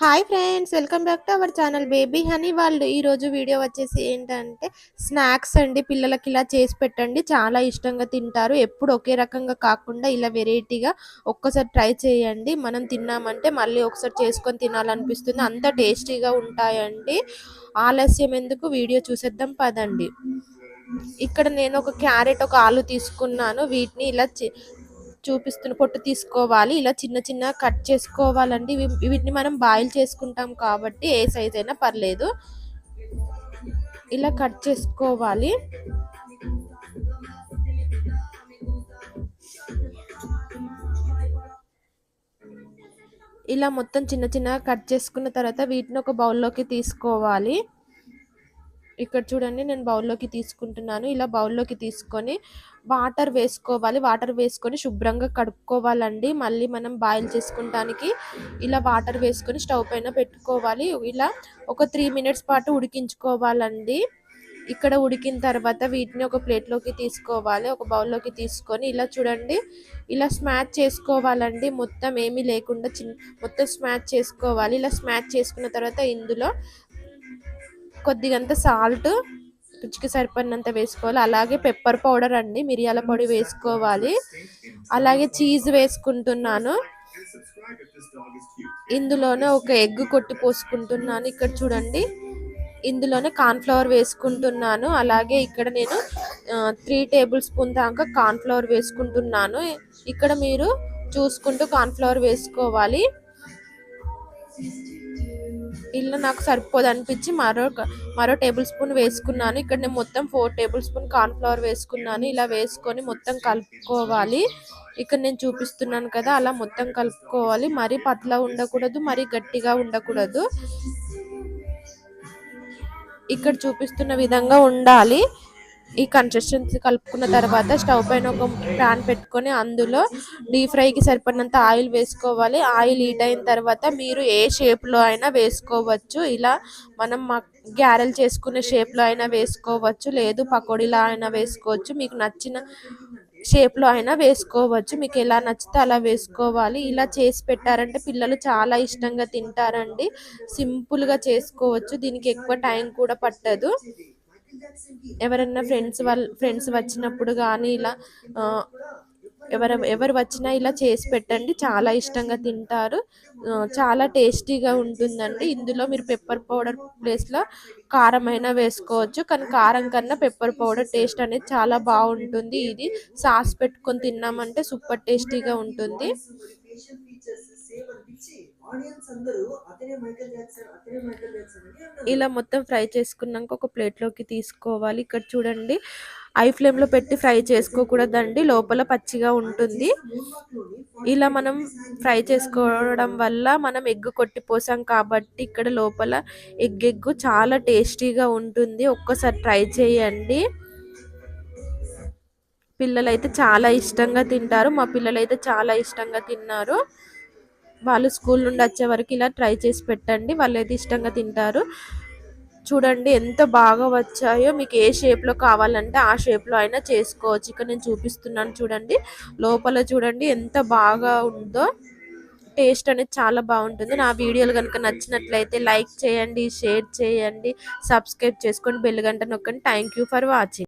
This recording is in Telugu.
Hi friends welcome back to our channel baby honey వాళ్ళు ఈరోజు వీడియో వచ్చేసి ఏంటంటే స్నాక్స్ అండి పిల్లలకి ఇలా చేసి పెట్టండి. చాలా ఇష్టంగా తింటారు. ఎప్పుడు ఒకే రకంగా కాకుండా ఇలా వెరైటీగా ఒక్కసారి ట్రై చేయండి. మనం తిన్నామంటే మళ్ళీ ఒకసారి చేసుకొని తినాలనిపిస్తుంది. అంత టేస్టీగా ఉంటాయండి. ఆలస్యం ఎందుకు? వీడియో చూసేద్దాం పదండి. ఇక్కడ నేను ఒక క్యారెట్ ఒక ఆలు తీసుకున్నాను. వీటిని ఇలా చూపిస్తున్న పొట్టు తీసుకోవాలి. ఇలా చిన్న చిన్న కట్ చేసుకోవాలండి. వీటిని మనం బాయిల్ చేసుకుంటాం కాబట్టి ఏ సైజ్ అయినా పర్లేదు. ఇలా కట్ చేసుకోవాలి. ఇలా మొత్తం చిన్న చిన్నగా కట్ చేసుకున్న తర్వాత వీటిని ఒక బౌల్లోకి తీసుకోవాలి. ఇక్కడ చూడండి నేను బౌల్లోకి తీసుకుంటున్నాను. ఇలా బౌల్లోకి తీసుకొని వాటర్ వేసుకోవాలి. వాటర్ వేసుకొని శుభ్రంగా కడుక్కోవాలండి. మళ్ళీ మనం బాయిల్ చేసుకుంటానికి ఇలా వాటర్ వేసుకొని స్టవ్ పైన పెట్టుకోవాలి. ఇలా ఒక త్రీ మినిట్స్ పాటు ఉడికించుకోవాలండి. ఇక్కడ ఉడికిన తర్వాత వీటిని ఒక ప్లేట్లోకి తీసుకోవాలి. ఒక బౌల్లోకి తీసుకొని ఇలా చూడండి ఇలా స్మాచ్ చేసుకోవాలండి. మొత్తం ఏమీ లేకుండా చిన్న మొత్తం స్మాచ్ చేసుకోవాలి. ఇలా స్మాచ్ చేసుకున్న తర్వాత ఇందులో కొద్దిగంత సాల్ట్ రుచికి సరిపడినంత వేసుకోవాలి. అలాగే పెప్పర్ పౌడర్ అండి మిరియాల పొడి వేసుకోవాలి. అలాగే చీజ్ వేసుకుంటున్నాను. ఇందులోనే ఒక ఎగ్ కొట్టి పోసుకుంటున్నాను ఇక్కడ చూడండి. ఇందులోనే కార్న్ఫ్లవర్ వేసుకుంటున్నాను. అలాగే ఇక్కడ నేను త్రీ టేబుల్ స్పూన్ దాకా కార్న్ఫ్లవర్ వేసుకుంటున్నాను. ఇక్కడ మీరు చూసుకుంటూ కార్న్ఫ్లవర్ వేసుకోవాలి. ఇల్లు నాకు సరిపోదు అనిపించి మరో మరో టేబుల్ స్పూన్ వేసుకున్నాను. ఇక్కడ నేను మొత్తం ఫోర్ టేబుల్ స్పూన్ కార్న్ఫ్లవర్ వేసుకున్నాను. ఇలా వేసుకొని మొత్తం కలుపుకోవాలి. ఇక్కడ నేను చూపిస్తున్నాను కదా అలా మొత్తం కలుపుకోవాలి. మరీ పతలా ఉండకూడదు మరీ గట్టిగా ఉండకూడదు. ఇక్కడ చూపిస్తున్న విధంగా ఉండాలి. ఈ కన్సిస్టెన్సీ కలుపుకున్న తర్వాత స్టవ్ పైన ఒక ప్యాన్ పెట్టుకొని అందులో డీప్ ఫ్రైకి సరిపడినంత ఆయిల్ వేసుకోవాలి. ఆయిల్ హీట్ అయిన తర్వాత మీరు ఏ షేప్లో అయినా వేసుకోవచ్చు. ఇలా మనం గ్యారెల్ చేసుకునే షేప్లో అయినా వేసుకోవచ్చు. లేదు పకోడీలా అయినా వేసుకోవచ్చు. మీకు నచ్చిన షేప్లో అయినా వేసుకోవచ్చు. మీకు ఎలా నచ్చితే అలా వేసుకోవాలి. ఇలా చేసి పెట్టారంటే పిల్లలు చాలా ఇష్టంగా తింటారండి. సింపుల్గా చేసుకోవచ్చు. దీనికి ఎక్కువ టైం కూడా పట్టదు. ఎవరన్నా ఫ్రెండ్స్ వాళ్ళ ఫ్రెండ్స్ వచ్చినప్పుడు కానీ ఇలా ఎవరు ఎవరు వచ్చినా ఇలా చేసి పెట్టండి. చాలా ఇష్టంగా తింటారు. చాలా టేస్టీగా ఉంటుందండి. ఇందులో మీరు పెప్పర్ పౌడర్ ప్లేస్లో కారం అయినా వేసుకోవచ్చు. కానీ కారం కన్నా పెప్పర్ పౌడర్ టేస్ట్ అనేది చాలా బాగుంటుంది. ఇది సాస్ పెట్టుకొని తిన్నామంటే సూపర్ టేస్టీగా ఉంటుంది. ఇలా మొత్తం ఫ్రై చేసుకున్నాక ఒక ప్లేట్లోకి తీసుకోవాలి. ఇక్కడ చూడండి ఐ ఫ్లేమ్లో పెట్టి ఫ్రై చేసుకోకూడదండి. లోపల పచ్చిగా ఉంటుంది. ఇలా మనం ఫ్రై చేసుకోవడం వల్ల మనం ఎగ్ కొట్టిపోసాం కాబట్టి ఇక్కడ లోపల ఎగ్ ఎగ్ చాలా టేస్టీగా ఉంటుంది. ఒక్కసారి ట్రై చేయండి. పిల్లలైతే చాలా ఇష్టంగా తింటారు. మా పిల్లలైతే చాలా ఇష్టంగా తిన్నారు. వాళ్ళు స్కూల్ నుండి వచ్చే వరకు ఇలా ట్రై చేసి పెట్టండి. వాళ్ళు అయితే ఇష్టంగా తింటారు. చూడండి ఎంత బాగా వచ్చాయో మీకు ఏ షేప్లో కావాలంటే ఆ షేప్లో అయినా చేసుకోవచ్చు. ఇక్కడ నేను చూపిస్తున్నాను చూడండి. లోపల చూడండి ఎంత బాగా ఉందో. టేస్ట్ అనేది చాలా బాగుంటుంది. నా వీడియోలు కనుక నచ్చినట్లయితే లైక్ చేయండి షేర్ చేయండి సబ్స్క్రైబ్ చేసుకొని బెల్ గంట నొక్కండి. Thank for watching.